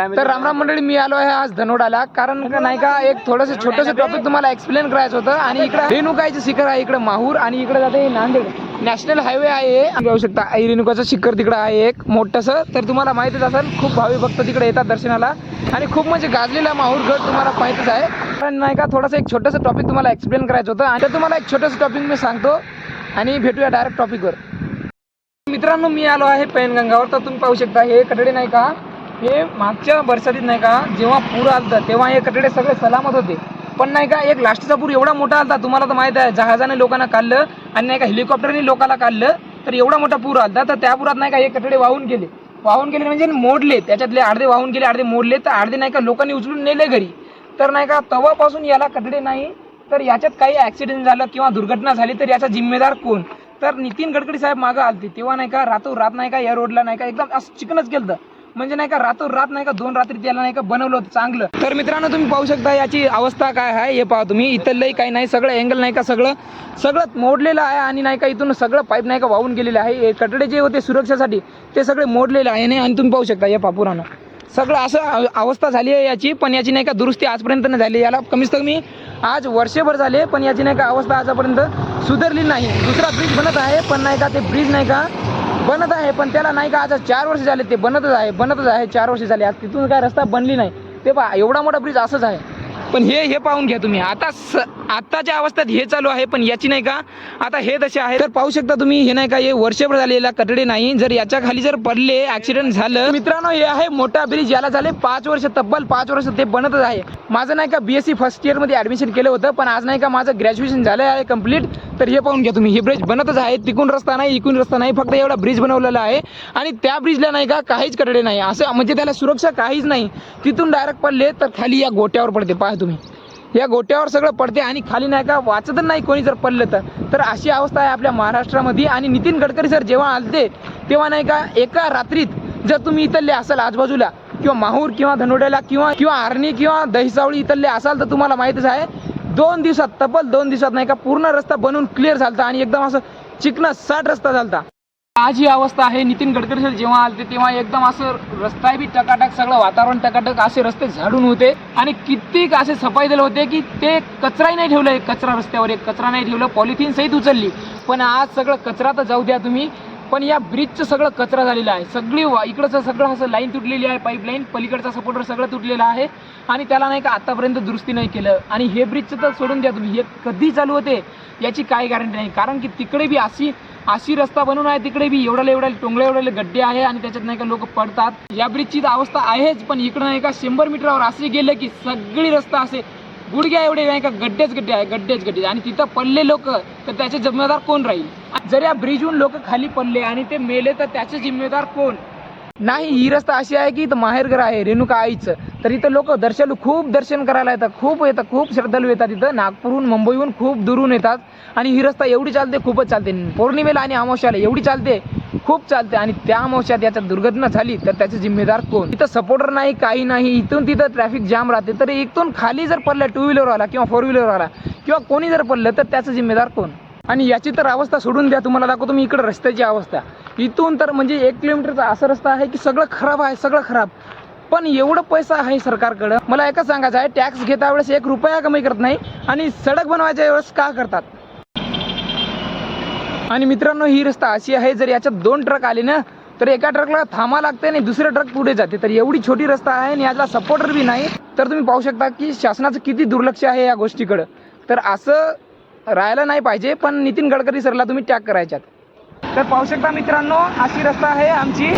तर रामराम मंडळी मी आलो आहे आज धनोडाला. कारण नाही का एक थोडस छोटस टॉपिक तुम्हाला एक्सप्लेन करायचं होतं. आणि इकडे रेणुकाचं शिखर आहे इकडे माहूर आणि इकडे जाते नांदेड. नॅशनल हायवे आहे. जाऊ शकता आई रेणुकाचं शिखर तिकडे आहे एक मोठस. तर तुम्हाला माहितीच असेल खूप भावी भक्त तिकडे येतात दर्शनाला. आणि खूप म्हणजे गाजलेला माहूर गड तुम्हाला माहितीच आहे. पण नाही का थोडस एक छोटंसं टॉपिक तुम्हाला एक्सप्लेन करायचं होतं. आणि तुम्हाला एक छोटंसं टॉपिक मी सांगतो. आणि भेटूया डायरेक्ट टॉपिकवर मित्रांनो मी आलो आहे पैनगंगावर. तर तुम्ही पाहू शकता हे कटडे नाही का हे मागच्या बरसातीत नाही का जेव्हा पूर आलता तेव्हा हे कटडे सगळे सलामत होते. पण नाही का एक लास्टचा पूर एवढा मोठा आलता तुम्हाला तर माहीत आहे जहाजाने लोकांना काढलं आणि नाही का हेलिकॉप्टरने लोकांना काढलं तर एवढा मोठा पूर आलता. तर त्या पुरात नाही का हे कटडे वाहून गेले. वाहून गेले म्हणजे मोडले त्याच्यातले अर्धे वाहून गेले अर्धे मोडले तर अर्धे नाही का लोकांनी उचलून नेले घरी. तर नाही का तवापासून याला कटडे नाही तर याच्यात काही ॲक्सिडेंट झालं किंवा दुर्घटना झाली तर याचा जिम्मेदार कोण? तर नितीन गडकरी साहेब मागं आलते. तेव्हा नाही का रातोरात नाही का या रोडला नाही का एकदम असं चिकनच केलं म्हणजे नाही का रातोरात नाही का दोन रात्री त्याला नाही का बनवलं होतं चांगलं तर मित्रांनो तुम्ही पाहू शकता याची अवस्था काय आहे हे पाहा तुम्ही इथलंही काही नाही सगळं अँगल नाही का सगळं सगळं मोडलेलं आहे आणि नाही का इथून सगळं पाईप नाही का वाहून गेलेलं आहे हे कटडे जे होते सुरक्षेसाठी ते सगळे मोडलेले आहे नाही आणि तुम्ही पाहू शकता या पापुरानं सगळं असं अवस्था झाली आहे याची पण याची नाही का दुरुस्ती आजपर्यंत नाही झाली याला कमीत कमी आज वर्षभर झाले पण याची नाही का अवस्था आजपर्यंत सुधारली नाही दुसरा ब्रिज बनत आहे पण नाही का ते ब्रिज नाही का बनत आहे पण त्याला नाही का आज चार वर्ष झाले ते बनतच आहे बनतच आहे चार वर्ष झाले. आज तिथून काय रस्ता बनली नाही. ते पहा एवढा मोठा ब्रिज असंच आहे. पण हे हे पाहून घ्या तुम्ही. आता स आत्ताच्या अवस्थेत हे चालू आहे पण याची नाही का आता हे तसे आहे तर पाहू शकता तुम्ही हे नाही का हे वर्षभर झालेला कटडे नाही. जर याच्या खाली जर पडले ऍक्सिडेंट झालं. मित्रांनो हे आहे मोठा ब्रिज याला झाले पाच वर्ष तब्बल पाच वर्ष ते बनतच आहे. माझं नाही का बीएससी फर्स्ट इयरमध्ये ॲडमिशन ऍडमिशन केलं होतं पण आज नाही का माझं ग्रॅज्युएशन झालं आहे कंप्लीट तर हे पाहून घ्या तुम्ही. हे ब्रिज बनतच आहे. तिकून रस्ता नाही इकून रस्ता नाही. फक्त एवढा ब्रिज बनवलेला आहे. आणि त्या ब्रिजला नाही का काहीच कटडे नाही. असं म्हणजे त्याला सुरक्षा काहीच नाही. तिथून डायरेक्ट पडले तर खाली या गोट्यावर पडते. पहा तुम्ही. या गोट्यावर सगळं पडते आणि खाली नाही का वाचतच नाही कोणी जर पडलं तर. तर अशी अवस्था आहे आपल्या महाराष्ट्रामध्ये. आणि नितीन गडकरी सर जेव्हा आलते तेव्हा नाही का एका रात्रीत जर तुम्ही इथले असाल आजूबाजूला किंवा माहूर किंवा धनोड्याला किंवा किंवा आर्णी किंवा दहिसावळी इथले असाल तर तुम्हाला माहितच आहे दोन दिवसात तब्बल दोन दिवसात नाही का पूर्ण रस्ता बनवून क्लिअर झालता आणि एकदम असं चिकना साठ रस्ता झालता. आज ही अवस्था आहे. नितीन गडकरी सर जेव्हा आलते तेव्हा एकदम असं रस्ताही बी टकाटक सगळं वातावरण टकाटक असे रस्ते झाडून होते. आणि कित्येक असे सफाई दिले होते की ते कचराही नाही ठेवलं. एक कचरा रस्त्यावर एक कचरा नाही ठेवलं. पॉलिथिन सहित उचलली. पण आज सगळं कचरा तर जाऊ द्या तुम्ही. पण या ब्रिजचं सगळं कचरा झालेलं आहे. सगळी वा- इकडचं सगळं असं लाईन तुटलेली आहे पाईपलाईन पलीकडचा सपोर्टर सगळं तुटलेला आहे. आणि त्याला नाही का आतापर्यंत दुरुस्ती नाही केलं. आणि हे ब्रिजचं तर सोडून द्या तुम्ही. हे कधी चालू होते याची काही गॅरंटी नाही. कारण की तिकडे बी अशी अशी रस्ता बनवून आहे तिकडे बी एवढ्याला एवढ्या टोंगळे एवढ्याले गड्डे आहे आणि त्याच्यात नाही का लोक पडतात. या ब्रिजची तर अवस्था आहेच पण इकडं नाही का शंभर मीटरवर असे गेलं की सगळी रस्ता असे गुडघ्या एवढे नाही का गड्डेच गड्डे आहे गड्डेच गड्डे आणि तिथं पडले लोक तर त्याचे जिम्मेदार कोण राहील? जर या ब्रिजहून लोक खाली पडले आणि ते मेले तर त्याचे जिम्मेदार कोण? नाही ही रस्ता अशी आहे की इथं माहेरघर आहे रेणुका आईचं. तर इथं लोक दर्शन खूप दर्शन करायला येतात खूप येतात खूप श्रद्धालू येतात इथं. नागपूरहून मुंबईहून खूप दुरून येतात. आणि ही रस्ता एवढी चालते खूपच चालते. पौर्णिमेला आणि अमावश्याला एवढी चालते खूप चालते. आणि त्या अमावश्यात याच्यात दुर्घटना झाली तर त्याचे जिम्मेदार कोण? इथं सपोर्टर नाही काही नाही. इथून तिथं ट्रॅफिक जाम राहते. तर इथून खाली जर पडलं टू व्हीलरवाला किंवा फोर व्हीलरवाला किंवा कोणी जर पडलं तर त्याचं जिम्मेदार कोण? आणि याची तर अवस्था सोडून द्या तुम्हाला दाखवतो मी इकडे रस्त्याची अवस्था. इथून तर म्हणजे एक किलोमीटरचा असा रस्ता आहे की सगळं खराब आहे सगळं खराब. पण एवढं पैसा आहे सरकारकडं. मला एकच सांगायचं आहे टॅक्स घेता वेळेस एक रुपया कमी करत नाही आणि सडक बनवायच्या वेळेस का करतात? आणि मित्रांनो ही रस्ता अशी आहे जर याच्यात दोन ट्रक आले ना तर एका ट्रकला थांबा लागते आणि दुसरे ट्रक पुढे जाते. तर एवढी छोटी रस्ता आहे आणि याला सपोर्टर बी नाही. तर तुम्ही पाहू शकता की शासनाचं किती दुर्लक्ष आहे या गोष्टीकडं. तर असं राहायला नाही पाहिजे पण नितीन गडकरी सरला तुम्ही टॅग करायच्यात. तर पाहू शकता मित्रांनो अशी रस्ता आहे आमची.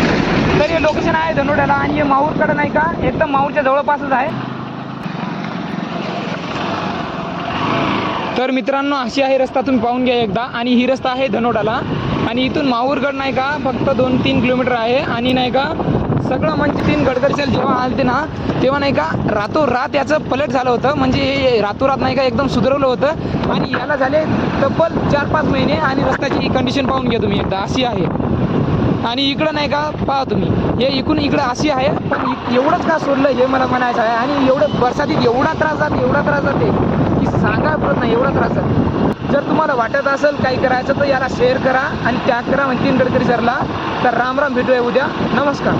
तर हे लोकेशन आहे धनोड्याला आणि हे माहूरकडं नाही का एकदम माहूरच्या जवळपासच आहे. तर मित्रांनो अशी आहे रस्ता तुम्ही पाहून घ्या एकदा. आणि ही रस्ता आहे धनोडाला आणि इथून माहूरगड नाही का फक्त दोन तीन किलोमीटर आहे. आणि नाही का सगळं म्हणजे तीन गडकरी जेव्हा आलते ना तेव्हा नाही का रातोरात याचं पलट झालं होतं. म्हणजे हे रातोरात नाही का एकदम सुधारवलं होतं. आणि याला झाले तब्बल चार पाच महिने आणि रस्त्याची कंडिशन पाहून घ्या तुम्ही एकदा. अशी आहे. आणि इकडं नाही का पहा तुम्ही. हे इकडून इकडं अशी आहे पण एवढंच का सोडलं हे मला म्हणायचं आहे. आणि एवढं बरसातीत एवढा त्रास जाते एवढा त्रास जाते की सांगा परत नाही एवढा त्रास जाते. जर तुम्हाला वाटत असेल काही करायचं तर याला शेअर करा आणि त्याग करा म्हणतीन गडकरी सरला. तर राम राम भेटूया उद्या. नमस्कार.